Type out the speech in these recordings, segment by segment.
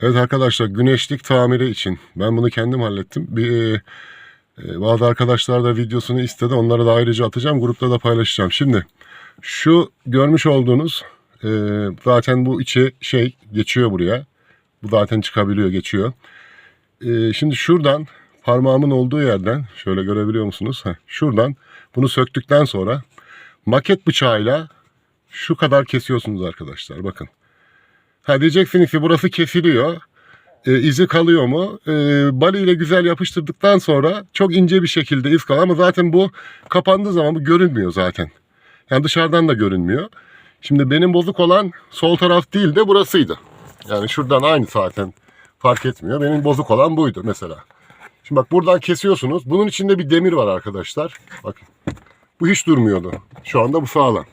Evet arkadaşlar güneşlik tamiri için ben bunu kendim hallettim. Bir, e, bazı arkadaşlar da videosunu istedi. Onları da ayrıca atacağım. Grupta da paylaşacağım. Şimdi şu görmüş olduğunuz e, zaten bu içi şey geçiyor buraya. Bu zaten çıkabiliyor geçiyor. E, şimdi şuradan parmağımın olduğu yerden şöyle görebiliyor musunuz? Heh, şuradan bunu söktükten sonra maket bıçağıyla şu kadar kesiyorsunuz arkadaşlar. Bakın. Ha diyeceksiniz ki burası kesiliyor. E, izi kalıyor mu? E, bali ile güzel yapıştırdıktan sonra çok ince bir şekilde iz kalır ama zaten bu kapandığı zaman bu görünmüyor zaten. Yani dışarıdan da görünmüyor. Şimdi benim bozuk olan sol taraf değil de burasıydı. Yani şuradan aynı zaten fark etmiyor. Benim bozuk olan buydu mesela. Şimdi bak buradan kesiyorsunuz. Bunun içinde bir demir var arkadaşlar. Bakın. Bu hiç durmuyordu. Şu anda bu sağlam.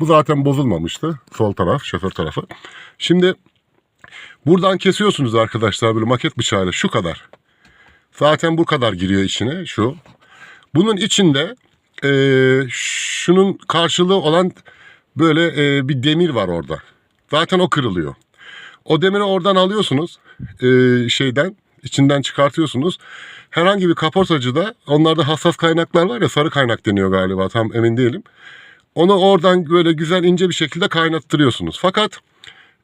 Bu zaten bozulmamıştı. Sol taraf, şoför tarafı. Şimdi buradan kesiyorsunuz arkadaşlar böyle maket bıçağıyla şu kadar. Zaten bu kadar giriyor içine şu. Bunun içinde eee, şunun karşılığı olan böyle eee, bir demir var orada. Zaten o kırılıyor. O demiri oradan alıyorsunuz eee, şeyden içinden çıkartıyorsunuz. Herhangi bir kaportacıda onlarda hassas kaynaklar var ya sarı kaynak deniyor galiba tam emin değilim. Onu oradan böyle güzel ince bir şekilde kaynattırıyorsunuz. Fakat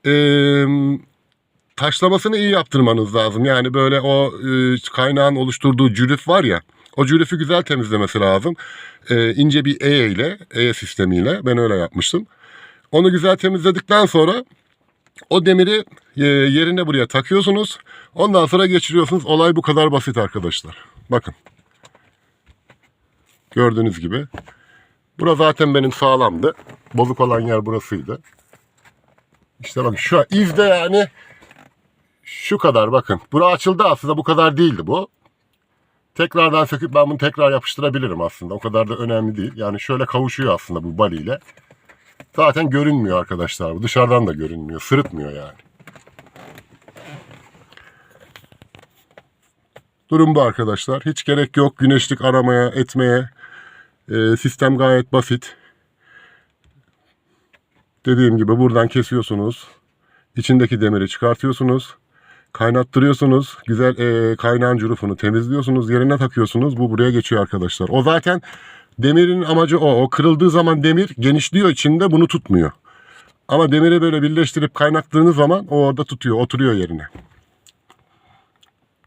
eee, taşlamasını iyi yaptırmanız lazım. Yani böyle o e, kaynağın oluşturduğu cürüf var ya. O cürüfü güzel temizlemesi lazım. E, ince bir E ile, E sistemiyle. Ben öyle yapmıştım. Onu güzel temizledikten sonra o demiri e, yerine buraya takıyorsunuz. Ondan sonra geçiriyorsunuz. Olay bu kadar basit arkadaşlar. Bakın. Gördüğünüz gibi. Bura zaten benim sağlamdı. Bozuk olan yer burasıydı. İşte bakın şu izde yani şu kadar bakın. Bura açıldı aslında bu kadar değildi bu. Tekrardan söküp ben bunu tekrar yapıştırabilirim aslında. O kadar da önemli değil. Yani şöyle kavuşuyor aslında bu bali ile. Zaten görünmüyor arkadaşlar bu. Dışarıdan da görünmüyor. Sırıtmıyor yani. Durum bu arkadaşlar. Hiç gerek yok güneşlik aramaya, etmeye. Ee, sistem gayet basit. Dediğim gibi buradan kesiyorsunuz. İçindeki demiri çıkartıyorsunuz. Kaynattırıyorsunuz. Güzel e, kaynağın cürufunu temizliyorsunuz. Yerine takıyorsunuz. Bu buraya geçiyor arkadaşlar. O zaten demirin amacı o. O kırıldığı zaman demir genişliyor içinde bunu tutmuyor. Ama demiri böyle birleştirip kaynattığınız zaman o orada tutuyor. Oturuyor yerine.